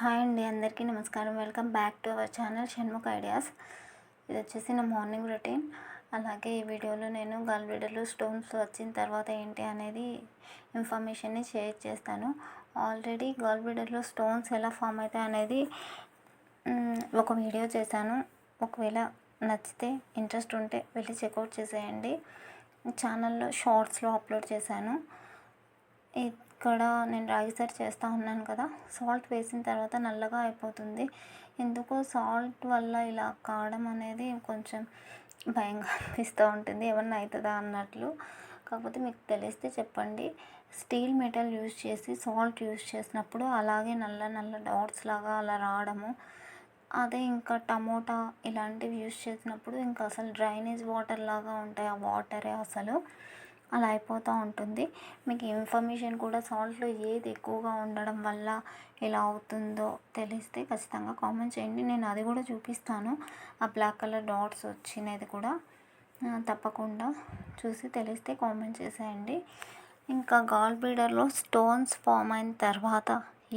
Hi అండి అందరికీ నమస్కారం. Welcome back to our channel Shanmukh ideas. ఇది వచ్చేసి నా మార్నింగ్ రొటీన్. అలాగే ఈ వీడియోలో నేను గల్బిడలు స్టోన్స్ వచ్చిన తర్వాత ఏంటి అనేది ఇన్ఫర్మేషన్ని షేర్ చేస్తాను. ఆల్రెడీ గల్బిడలో స్టోన్స్ ఎలా ఫామ్ అవుతాయి అనేది ఒక వీడియో చేశాను. ఒకవేళ నచ్చితే ఇంట్రెస్ట్ ఉంటే వెళ్ళి చెక్అవుట్ చేసేయండి. ఛానల్లో షార్ట్స్లో అప్లోడ్ చేశాను. ఇక్కడ నేను రాగి సరి చేస్తూ ఉన్నాను కదా. సాల్ట్ వేసిన తర్వాత నల్లగా అయిపోతుంది. ఎందుకో సాల్ట్ వల్ల ఇలా కావడం అనేది కొంచెం భయంగా అనిపిస్తూ ఉంటుంది. ఏమన్నా అవుతుందా అన్నట్లు. కాకపోతే మీకు తెలిస్తే చెప్పండి. స్టీల్ మెటల్ యూజ్ చేసి సాల్ట్ యూజ్ చేసినప్పుడు అలాగే నల్ల నల్ల డాట్స్ లాగా అలా రావడము. అదే ఇంకా టమోటా ఇలాంటివి యూజ్ చేసినప్పుడు ఇంకా అసలు డ్రైనేజ్ వాటర్ లాగా ఉంటాయి ఆ వాటరే అసలు. అలా అయిపోతూ ఉంటుంది. మీకు ఇన్ఫర్మేషన్ కూడా సాల్ట్లో ఏది ఎక్కువగా ఉండడం వల్ల ఎలా అవుతుందో తెలిస్తే ఖచ్చితంగా కామెంట్ చేయండి. నేను అది కూడా చూపిస్తాను. ఆ బ్లాక్ కలర్ డాట్స్ వచ్చినది కూడా తప్పకుండా చూసి తెలిస్తే కామెంట్ చేసేయండి. ఇంకా గాల్ బీడర్లో స్టోన్స్ ఫామ్ అయిన తర్వాత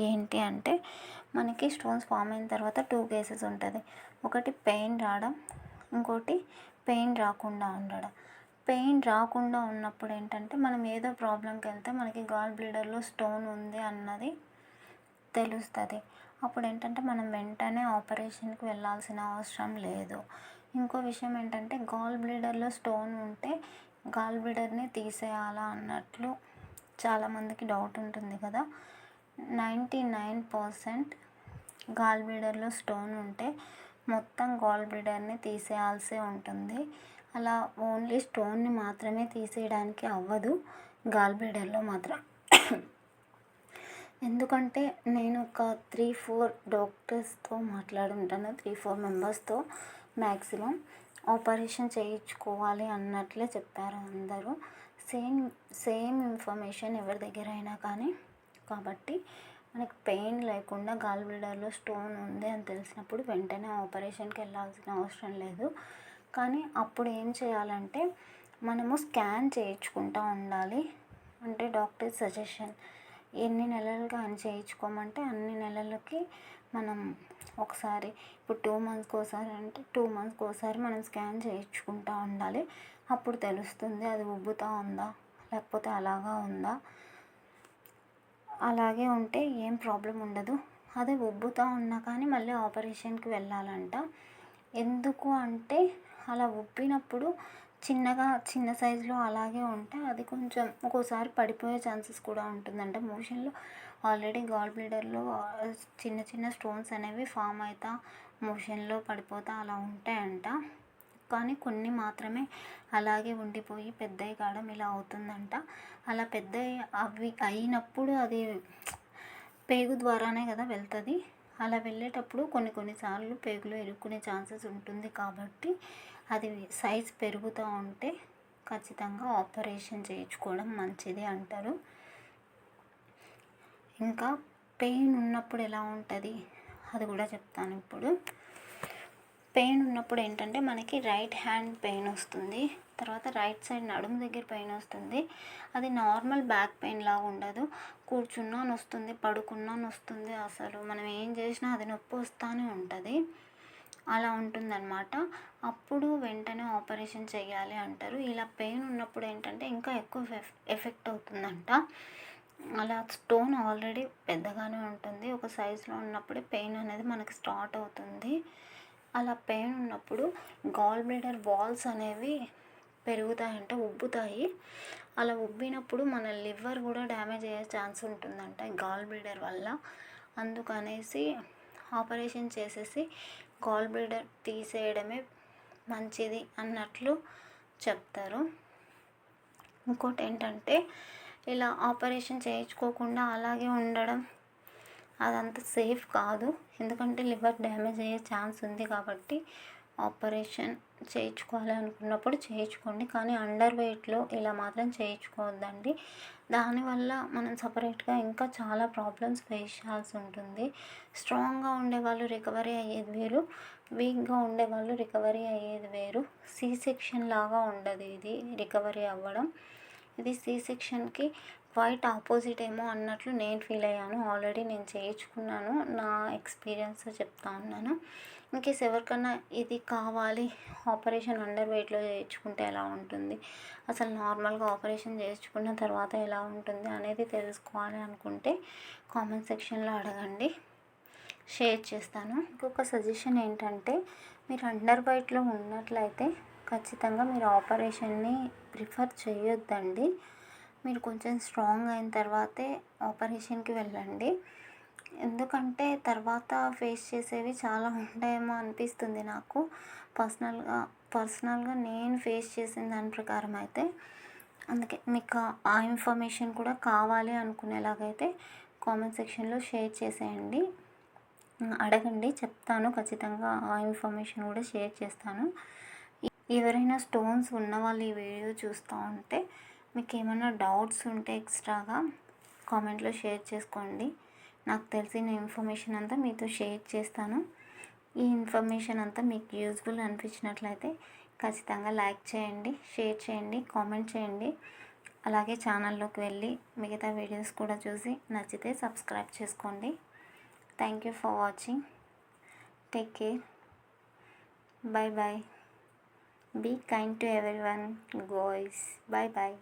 ఏంటి అంటే మనకి స్టోన్స్ ఫామ్ అయిన తర్వాత టూ కేసెస్ ఉంటుంది. ఒకటి పెయిన్ రావడం ఇంకోటి పెయిన్ రాకుండా ఉండడం. పెయిన్ రాకుండా ఉన్నప్పుడు ఏంటంటే మనం ఏదో ప్రాబ్లంకి వెళ్తే మనకి గాల్ బ్లీడర్లో స్టోన్ ఉంది అన్నది తెలుస్తుంది. అప్పుడు ఏంటంటే మనం వెంటనే ఆపరేషన్కి వెళ్ళాల్సిన అవసరం లేదు. ఇంకో విషయం ఏంటంటే గాల్ బ్లీడర్లో స్టోన్ ఉంటే గాల్ బ్లీడర్ని తీసేయాలా అన్నట్లు చాలామందికి డౌట్ ఉంటుంది కదా. నైంటీ నైన్ పర్సెంట్ గాల్ బ్లీడర్లో స్టోన్ ఉంటే గాల్ బ్లీడర్ని తీసేయాల్సి ఉంటుంది. అలా ఓన్లీ స్టోన్ని మాత్రమే తీసేయడానికి అవ్వదు. గాల్ బ్లీడర్లో మాత్రం. ఎందుకంటే నేను ఒక త్రీ ఫోర్ డాక్టర్స్తో మాట్లాడుంటాను. త్రీ ఫోర్ మెంబర్స్తో మ్యాక్సిమం ఆపరేషన్ చేయించుకోవాలి అన్నట్లే చెప్పారు అందరూ. సేమ్ సేమ్ ఇన్ఫర్మేషన్ ఎవరి దగ్గర అయినా కానీ. కాబట్టి మనకి పెయిన్ లేకుండా గాల్ బ్లడర్లో స్టోన్ ఉంది అని తెలిసినప్పుడు వెంటనే ఆపరేషన్కి వెళ్ళాల్సిన అవసరం లేదు. కానీ అప్పుడు ఏం చేయాలంటే మనము స్కాన్ చేయించుకుంటూ ఉండాలి. అంటే డాక్టర్ సజెషన్ ఎన్ని నెలలుగా అని చేయించుకోమంటే అన్ని నెలలకి మనం ఒకసారి ఇప్పుడు టూ మంత్స్కి ఒకసారి అంటే టూ మంత్స్కి ఒకసారి మనం స్కాన్ చేయించుకుంటూ ఉండాలి. అప్పుడు తెలుస్తుంది అది ఉబ్బుతూ ఉందా లేకపోతే అలాగా ఉందా. అలాగే ఉంటే ఏం ప్రాబ్లం ఉండదు. అదే ఉబ్బుతూ ఉన్నా కానీ మళ్ళీ ఆపరేషన్కి వెళ్ళాలంట. ఎందుకు అంటే అలా ఉబ్బినప్పుడు చిన్నగా చిన్న సైజులో అలాగే ఉంటే అది కొంచెం ఒక్కోసారి పడిపోయే ఛాన్సెస్ కూడా ఉంటుందంట. మోషన్లో ఆల్రెడీ గాల్ బ్లీడర్లో చిన్న చిన్న స్టోన్స్ అనేవి ఫామ్ అవుతా మోషన్లో పడిపోతా అలా ఉంటాయంట. కానీ కొన్ని మాత్రమే అలాగే ఉండిపోయి పెద్దవి కావడం ఇలా అవుతుందంట. అలా పెద్ద అవి అయినప్పుడు అది పేగు ద్వారానే కదా వెళ్తుంది. అలా వెళ్ళేటప్పుడు కొన్ని కొన్నిసార్లు పేగులో ఇరుక్కునే ఛాన్సెస్ ఉంటుంది కాబట్టి అది సైజ్ పెరుగుతూ ఉంటే ఖచ్చితంగా ఆపరేషన్ చేయించుకోవడం మంచిది అంటారు. ఇంకా పెయిన్ ఉన్నప్పుడు ఎలా ఉంటుంది? అది కూడా చెప్తాను ఇప్పుడు. పెయిన్ ఉన్నప్పుడు ఏంటంటే మనకి రైట్ హ్యాండ్ పెయిన్ వస్తుంది. తర్వాత రైట్ సైడ్ నడుము దగ్గర పెయిన్ వస్తుంది. అది నార్మల్ బ్యాక్ పెయిన్ లాగా ఉండదు. కూర్చున్నా వస్తుంది పడుకున్నా వస్తుంది అసలు. మనం ఏం చేసినా అది నొప్పి వస్తూనే ఉంటుంది. అలా ఉంటుందన్నమాట. అప్పుడు వెంటనే ఆపరేషన్ చేయాలి అంటారు. ఇలా పెయిన్ ఉన్నప్పుడు ఏంటంటే ఇంకా ఎక్కువ ఎఫెక్ట్ అవుతుందంట. అలా స్టోన్ ఆల్రెడీ పెద్దగానే ఉంటుంది. ఒక సైజులో ఉన్నప్పుడే పెయిన్ అనేది మనకి స్టార్ట్ అవుతుంది. అలా పెయిన్ ఉన్నప్పుడు గాల్ బ్లీడర్ వాల్స్ అనేవి పెరుగుతాయంట ఉబ్బుతాయి. అలా ఉబ్బినప్పుడు మన లివర్ కూడా డ్యామేజ్ అయ్యే ఛాన్స్ ఉంటుందంట గాల్ బ్లీడర్ వల్ల. అందుకనేసి ఆపరేషన్ చేసేసి గాల్ బ్లీడర్ తీసేయడమే మంచిది అన్నట్లు చెప్తారు. ఇంకోటి ఏంటంటే ఇలా ఆపరేషన్ చేయించుకోకుండా అలాగే ఉండడం అదంతా సేఫ్ కాదు. ఎందుకంటే లివర్ డ్యామేజ్ అయ్యే ఛాన్స్ ఉంది కాబట్టి ఆపరేషన్ చేయించుకోవాలి అనుకున్నప్పుడు చేయించుకోండి. కానీ అండర్ వెయిట్లో ఇలా మాత్రం చేయించుకోవద్దండి. దానివల్ల మనం సపరేట్గా ఇంకా చాలా ప్రాబ్లమ్స్ ఫేస్ చేయాల్సి ఉంటుంది. స్ట్రాంగ్గా ఉండే వాళ్ళు రికవరీ అయ్యేది వేరు. వీక్గా ఉండే వాళ్ళు రికవరీ అయ్యేది వేరు. సి సెక్షన్ లాగా ఉండదు ఇది రికవరీ అవ్వడం. ఇది సి సెక్షన్కి క్వైట్ ఆపోజిట్ ఏమో అన్నట్లు నేను ఫీల్ అయ్యాను. ఆల్రెడీ నేను చేయించుకున్నాను. నా ఎక్స్పీరియన్స్ చెప్తా ఉన్నాను. ఇన్కేస్ ఎవరికన్నా ఇది కావాలి ఆపరేషన్ అండర్ వెయిట్లో చేయించుకుంటే ఎలా ఉంటుంది? అసలు నార్మల్గా ఆపరేషన్ చేయించుకున్న తర్వాత ఎలా ఉంటుంది అనేది తెలుసుకోవాలి అనుకుంటే కామెంట్ సెక్షన్లో అడగండి. షేర్ చేస్తాను. ఇంకొక సజెషన్ ఏంటంటే మీరు అండర్ బైట్లో ఉన్నట్లయితే ఖచ్చితంగా మీరు ఆపరేషన్ని ప్రిఫర్ చేయొద్దండి. మీరు కొంచెం స్ట్రాంగ్ అయిన తర్వాతే ఆపరేషన్కి వెళ్ళండి. ఎందుకంటే తర్వాత ఫేస్ చేసేవి చాలా ఉంటాయేమో అనిపిస్తుంది నాకు. పర్సనల్గా పర్సనల్గా నేను ఫేస్ చేసిన దాని ప్రకారం అయితే అందుకే మీకు ఆ ఇన్ఫర్మేషన్ కూడా కావాలి అనుకునేలాగైతే కామెంట్ సెక్షన్లో షేర్ చేసేయండి. అడగండి చెప్తాను. ఖచ్చితంగా ఆ ఇన్ఫర్మేషన్ కూడా షేర్ చేస్తాను. ఎవరైనా స్టోన్స్ ఉన్న వాళ్ళు ఈ వీడియో చూస్తూ ఉంటే మీకు ఏమైనా డౌట్స్ ఉంటే ఎక్స్ట్రాగా కామెంట్లో షేర్ చేసుకోండి. నాకు తెలిసిన ఇన్ఫర్మేషన్ అంతా మీతో షేర్ చేస్తాను. ఈ ఇన్ఫర్మేషన్ అంతా మీకు యూజ్ఫుల్ అనిపించినట్లయితే ఖచ్చితంగా లైక్ చేయండి షేర్ చేయండి కామెంట్ చేయండి. అలాగే ఛానల్లోకి వెళ్ళి మిగతా వీడియోస్ కూడా చూసి నచ్చితే సబ్స్క్రైబ్ చేసుకోండి. Thank you for watching. Take care. Bye bye be kind to everyone గోయిస్. Bye bye